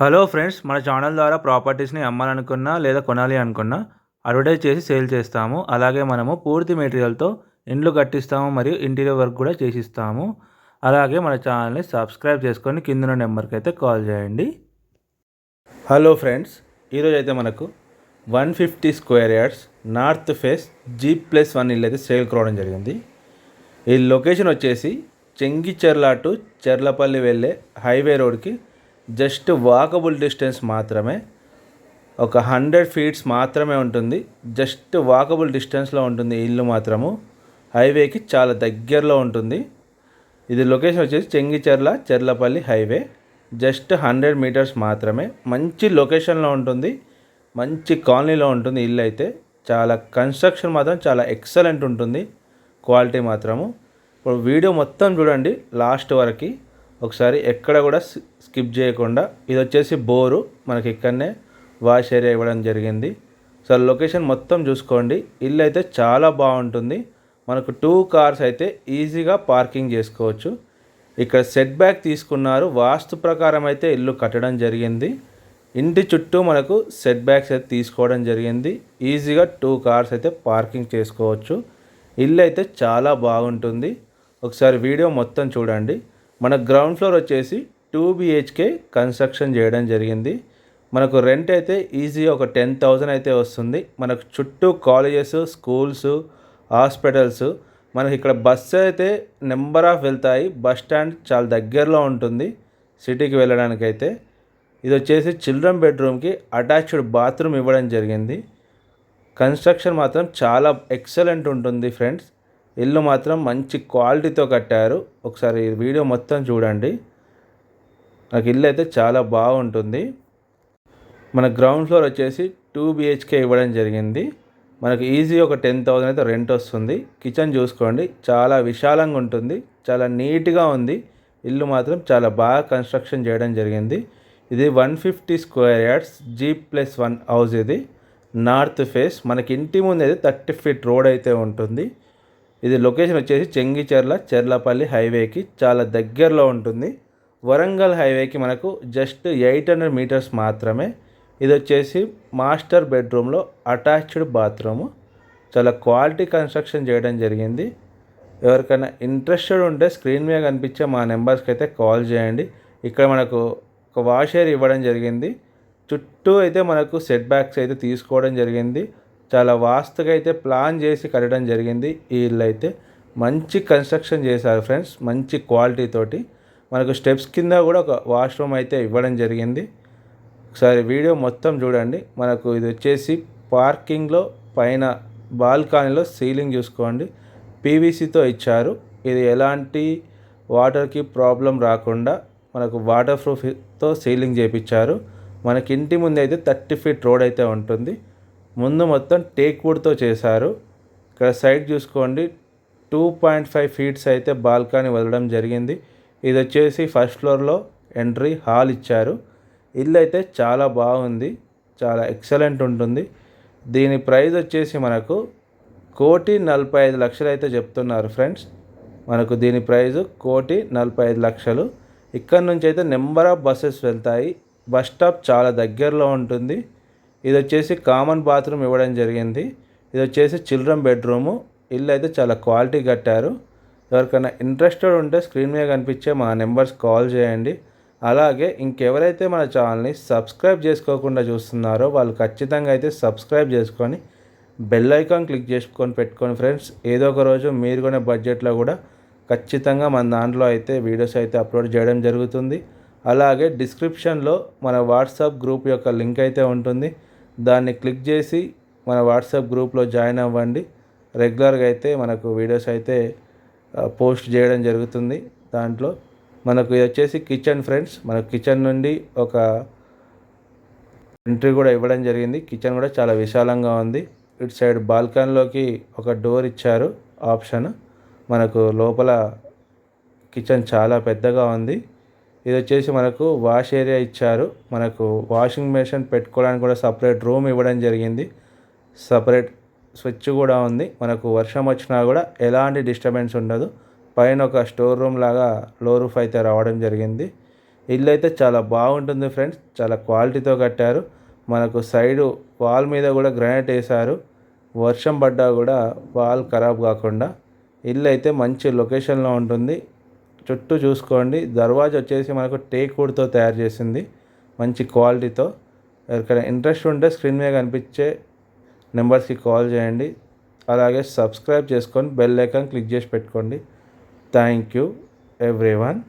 Hello friends మన channel ద్వారా ప్రాపర్టీస్ని అమ్మాలనుకున్నా లేదా కొనాలి అనుకున్నా అడ్వర్టైజ్ చేసి సేల్ చేస్తాము. అలాగే మనము పూర్తి మెటీరియల్తో ఇండ్లు కట్టిస్తాము మరియు ఇంటీరియర్ వర్క్ కూడా చేసిస్తాము. అలాగే మన ఛానల్ని సబ్స్క్రైబ్ చేసుకొని కింద నెంబర్కి అయితే కాల్ చేయండి. హలో ఫ్రెండ్స్ ఈరోజు అయితే మనకు one fifty square yards north face G plus one ఇల్లు అయితే సేల్ కావడం జరిగింది. ఈ లొకేషన్ వచ్చేసి చెంగిచెర్ల టు చెర్లపల్లి వెళ్ళే హైవే రోడ్కి జస్ట్ వాకబుల్ డిస్టెన్స్ మాత్రమే ఒక హండ్రెడ్ ఫీట్స్ మాత్రమే ఉంటుంది. జస్ట్ వాకబుల్ డిస్టెన్స్లో ఉంటుంది ఇల్లు మాత్రము. హైవేకి చాలా దగ్గరలో ఉంటుంది. ఇది లొకేషన్ వచ్చేసి Chengicherla Cherlapally highway. Just hundred metres మాత్రమే. మంచి లొకేషన్లో ఉంటుంది. మంచి కాలనీలో ఉంటుంది ఇల్లు అయితే. చాలా కన్స్ట్రక్షన్ మాత్రం చాలా ఎక్సలెంట్ ఉంటుంది. క్వాలిటీ మాత్రము. ఇప్పుడు వీడియో మొత్తం చూడండి లాస్ట్ వరకు. ఒకసారి ఎక్కడ కూడా స్కిప్ చేయకుండా ఇది వచ్చేసి బోరు. మనకి ఇక్కడనే వాష్ ఏరియా ఇవ్వడం జరిగింది. సో లొకేషన్ మొత్తం చూసుకోండి. ఇల్లు అయితే చాలా బాగుంటుంది. మనకు టూ కార్స్ అయితే ఈజీగా పార్కింగ్ చేసుకోవచ్చు. ఇక్కడ సెట్ బ్యాక్ తీసుకున్నారు. వాస్తు ప్రకారం అయితే ఇల్లు కట్టడం జరిగింది. ఇంటి చుట్టూ మనకు సెట్ బ్యాక్స్ అయితే తీసుకోవడం జరిగింది. ఈజీగా టూ కార్స్ అయితే పార్కింగ్ చేసుకోవచ్చు. ఇల్లు అయితే చాలా బాగుంటుంది. ఒకసారి వీడియో మొత్తం చూడండి. మన గ్రౌండ్ ఫ్లోర్ వచ్చేసి టూ బిహెచ్కే కన్స్ట్రక్షన్ చేయడం జరిగింది. మనకు రెంట్ అయితే ఈజీగా ఒక టెన్ థౌజండ్ అయితే వస్తుంది. మనకు చుట్టూ కాలేజెస్ స్కూల్స్ హాస్పిటల్స్ మనకి ఇక్కడ బస్సు అయితే నెంబర్ ఆఫ్ వెళ్తాయి. బస్ స్టాండ్ చాలా దగ్గరలో ఉంటుంది సిటీకి వెళ్ళడానికైతే. ఇది వచ్చేసి చిల్డ్రన్ బెడ్రూమ్కి అటాచ్డ్ బాత్రూమ్ ఇవ్వడం జరిగింది. కన్స్ట్రక్షన్ మాత్రం చాలా ఎక్సలెంట్ ఉంటుంది ఫ్రెండ్స్ ఇల్లు మాత్రం మంచి క్వాలిటీతో కట్టారు. ఒకసారి వీడియో మొత్తం చూడండి. నాకు ఇల్లు అయితే చాలా బాగుంటుంది. మన గ్రౌండ్ ఫ్లోర్ వచ్చేసి టూ బిహెచ్కే ఇవ్వడం జరిగింది. మనకు ఈజీ ఒక టెన్ థౌసండ్ అయితే రెంట్ వస్తుంది. కిచెన్ చూసుకోండి. చాలా విశాలంగా ఉంటుంది. చాలా నీట్గా ఉంది. ఇల్లు మాత్రం చాలా బాగా కన్స్ట్రక్షన్ చేయడం జరిగింది. ఇది one fifty square yards G plus one house ఇది. నార్త్ ఫేస్ మనకి ఇంటి ముందు అయితే థర్టీ ఫీట్ రోడ్ అయితే ఉంటుంది. ఇది లొకేషన్ వచ్చేసి చెంగిచెర్ల చెర్లపల్లి హైవేకి చాలా దగ్గరలో ఉంటుంది. వరంగల్ హైవేకి మనకు జస్ట్ ఎయిట్ హండ్రెడ్ మీటర్స్ మాత్రమే. ఇది వచ్చేసి మాస్టర్ బెడ్రూమ్లో అటాచ్డ్ బాత్రూము. చాలా క్వాలిటీ కన్స్ట్రక్షన్ చేయడం జరిగింది. ఎవరికైనా ఇంట్రెస్టెడ్ ఉంటే స్క్రీన్ మీద కనిపించే మా నెంబర్స్కి అయితే కాల్ చేయండి. ఇక్కడ మనకు ఒక వాష్ ఏర్ ఇవ్వడం జరిగింది. చుట్టూ అయితే మనకు సెట్ బ్యాక్స్ అయితే తీసుకోవడం జరిగింది. చాలా వాస్తుగా అయితే ప్లాన్ చేసి కట్టడం జరిగింది. ఈ ఇల్లు అయితే మంచి కన్స్ట్రక్షన్ చేశారు ఫ్రెండ్స్ మంచి క్వాలిటీ తోటి. మనకు స్టెప్స్ కింద కూడా ఒక వాష్రూమ్ అయితే ఇవ్వడం జరిగింది. ఒకసారి వీడియో మొత్తం చూడండి. మనకు ఇది వచ్చేసి పార్కింగ్లో పైన బాల్కనీలో సీలింగ్ చూసుకోండి. పీవీసీతో ఇచ్చారు. ఇది ఎలాంటి వాటర్కి ప్రాబ్లం రాకుండా మనకు వాటర్ ప్రూఫ్తో సీలింగ్ చేయించారు మనకి ఇంటి ముందు అయితే థర్టీ ఫీట్ రోడ్ అయితే ఉంటుంది. ముందు మొత్తం టేక్ వుడ్తో చేశారు. ఇక్కడ సైడ్ చూసుకోండి టూ పాయింట్ ఫైవ్ ఫీట్స్ అయితే బాల్కనీ వదలడం జరిగింది. ఇది వచ్చేసి ఫస్ట్ ఫ్లోర్లో ఎంట్రీ హాల్ ఇచ్చారు. ఇల్లు అయితే చాలా బాగుంది చాలా ఎక్సలెంట్ ఉంటుంది. దీని ప్రైస్ వచ్చేసి మనకు కోటి నలభై ఐదు లక్షలు అయితే చెప్తున్నారు ఫ్రెండ్స్. మనకు దీని ప్రైజు కోటి నలభై ఐదు లక్షలు. ఇక్కడ నుంచి అయితే నెంబర్ ఆఫ్ బస్సెస్ వెళ్తాయి. బస్ స్టాప్ చాలా దగ్గరలో ఉంటుంది. ఇది వచ్చేసి కామన్ బాత్రూమ్ ఇవ్వడం జరిగింది. ఇది వచ్చేసి చిల్డ్రన్ బెడ్రూము ఇల్లు అయితే చాలా క్వాలిటీ కట్టారు. ఎవరికైనా ఇంట్రెస్టెడ్ ఉంటే స్క్రీన్ మీద కనిపించే మా నెంబర్స్ కాల్ చేయండి. అలాగే ఇంకెవరైతే మన ఛానల్ని సబ్స్క్రైబ్ చేసుకోకుండా చూస్తున్నారో వాళ్ళు ఖచ్చితంగా అయితే సబ్స్క్రైబ్ చేసుకొని బెల్ ఐకాన్ క్లిక్ చేసుకొని పెట్టుకొని ఫ్రెండ్స్ ఏదో ఒక రోజు మీరు కొనే బడ్జెట్లో కూడా ఖచ్చితంగా మన దాంట్లో అయితే వీడియోస్ అయితే అప్లోడ్ చేయడం జరుగుతుంది. అలాగే డిస్క్రిప్షన్లో మన వాట్సాప్ గ్రూప్ యొక్క లింక్ అయితే ఉంటుంది. దాన్ని క్లిక్ చేసి మన వాట్సాప్ గ్రూప్లో జాయిన్ అవ్వండి. రెగ్యులర్గా అయితే మనకు వీడియోస్ అయితే పోస్ట్ చేయడం జరుగుతుంది దాంట్లో. మనకు ఇది వచ్చేసి కిచెన్ ఫ్రెండ్స్. మన కిచెన్ నుండి ఒక ఎంట్రీ కూడా ఇవ్వడం జరిగింది. కిచెన్ కూడా చాలా విశాలంగా ఉంది. ఇటు సైడ్ బాల్కనీలోకి ఒక డోర్ ఇచ్చారు ఆప్షన్. మనకు లోపల కిచెన్ చాలా పెద్దగా ఉంది. ఇది వచ్చేసి మనకు వాష్ ఏరియా ఇచ్చారు. మనకు వాషింగ్ మెషిన్ పెట్టుకోవడానికి కూడా సపరేట్ రూమ్ ఇవ్వడం జరిగింది. సపరేట్ స్విచ్ కూడా ఉంది. మనకు వర్షం వచ్చినా కూడా ఎలాంటి డిస్టర్బెన్స్ ఉండదు. పైన ఒక స్టోర్ రూమ్ లాగా లో రూఫ్ అయితే రావడం జరిగింది. ఇల్లు అయితే చాలా బాగుంటుంది ఫ్రెండ్స్. చాలా క్వాలిటీతో కట్టారు. మనకు సైడు వాల్ మీద కూడా గ్రానైట్ వేశారు. వర్షం పడ్డా కూడా వాల్ ఖరాబ్ కాకుండా ఇల్లు అయితే మంచి లొకేషన్లో ఉంటుంది. చుట్టూ చూసుకోండి. దర్వాజా వచ్చేసి మనకు టేక్ వుడ్తో తయారు చేసింది. మంచి క్వాలిటీతో ఎవరికైనా ఇంట్రెస్ట్ ఉంటే స్క్రీన్ మీద కనిపించే నెంబర్స్కి కాల్ చేయండి. అలాగే సబ్స్క్రైబ్ చేసుకొని బెల్ ఐకాన్ క్లిక్ చేసి పెట్టుకోండి. Thank you everyone.